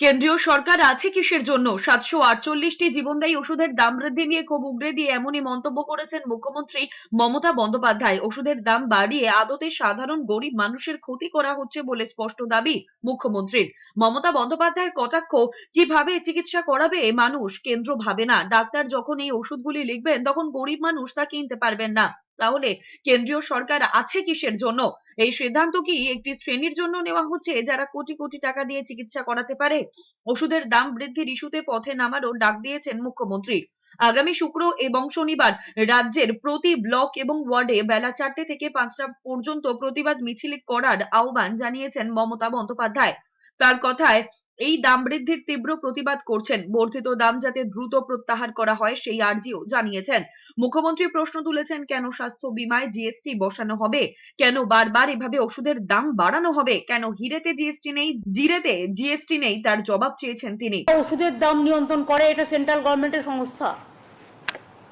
কেন্দ্রীয় সরকার আছে কিসের জন্য? সাতশো আটচল্লিশটি জীবনদায়ী ওষুধের দাম বৃদ্ধি নিয়ে ক্ষোভ উগরে দিয়ে এমনই মন্তব্য করেছেন মুখ্যমন্ত্রী মমতা বন্দ্যোপাধ্যায়। ওষুধের দাম বাড়িয়ে আদতে সাধারণ গরিব মানুষের ক্ষতি করা হচ্ছে বলে স্পষ্ট দাবি মুখ্যমন্ত্রীর। মমতা বন্দ্যোপাধ্যায়ের কটাক্ষ, কীভাবে চিকিৎসা করাবে মানুষ? কেন্দ্র ভাবে না। ডাক্তার যখন এই ওষুধগুলি লিখবেন, তখন গরিব মানুষ তা কিনতে পারবেন না। তাহলে কেন্দ্রীয় সরকার আছে কিসের জন্য? এই সিদ্ধান্ত কি একটি শ্রেণির জন্য নেওয়া হচ্ছে যারা কোটি কোটি টাকা দিয়ে চিকিৎসা করাতে পারে? ওষুধের দাম বৃদ্ধির ইস্যুতে পথে নামারও ডাক দিয়েছেন মুখ্যমন্ত্রী। আগামী শুক্র এবং শনিবার রাজ্যের প্রতি ব্লক এবং ওয়ার্ডে বেলা চারটে থেকে পাঁচটা পর্যন্ত প্রতিবাদ মিছিল করার আহ্বান জানিয়েছেন মমতা বন্দ্যোপাধ্যায়। তার কথায় এই দাম বৃদ্ধির তীব্র প্রতিবাদ করছেন। বর্ধিত দাম যাতে দ্রুত প্রত্যাহার করা হয়, সেই আর্জিও জানিয়েছেন। মুখ্যমন্ত্রী প্রশ্ন তুলেছেন, কেন স্বাস্থ্য বিমায় জিএসটি বসানো হবে? কেন বারবার এভাবে ওষুধের দাম বাড়ানো হবে? কেন হিরেতে জিএসটি নেই, জিরেতে জিএসটি নেই? তার জবাব চেয়েছেন তিনি। ওষুধের দাম নিয়ন্ত্রণ করে, এটা সেন্ট্রাল গভর্নমেন্টের সংস্থা।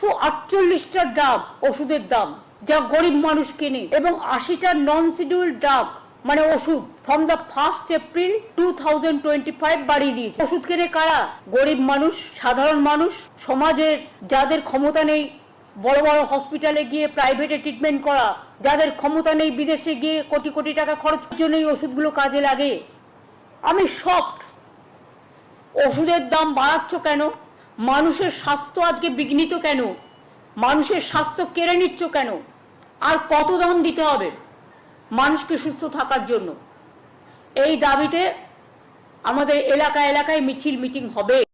তো আটচল্লিশটা ডাব ওষুধের দাম, যা গরিব মানুষ কেনে, এবং আশিটা নন শিডিউল ডাব মানে ওষুধ from the first April two thousand twenty five বাড়িয়ে দিয়েছে। ওষুধ কেনে কারা? গরিব মানুষ, সাধারণ মানুষ সমাজের যাদের ক্ষমতা নেই, বড় বড় হসপিটালে গিয়ে প্রাইভেটে ট্রিটমেন্ট করা, যাদের ক্ষমতা নেই বিদেশে গিয়ে কোটি কোটি টাকা খরচের জন্য এই ওষুধগুলো কাজে লাগে। আমি শকড ওষুধের দাম বাড়াচ্ছ কেন? মানুষের স্বাস্থ্য আজকে বিঘ্নিত কেন? মানুষের স্বাস্থ্য কেড়ে নিচ্ছ কেন? আর কত দাম দিতে হবে? মানুষকে সুস্থ থাকার জন্য। এই দাবিতে আমাদের এলাকা এলাকায় মিছিল মিটিং হবে।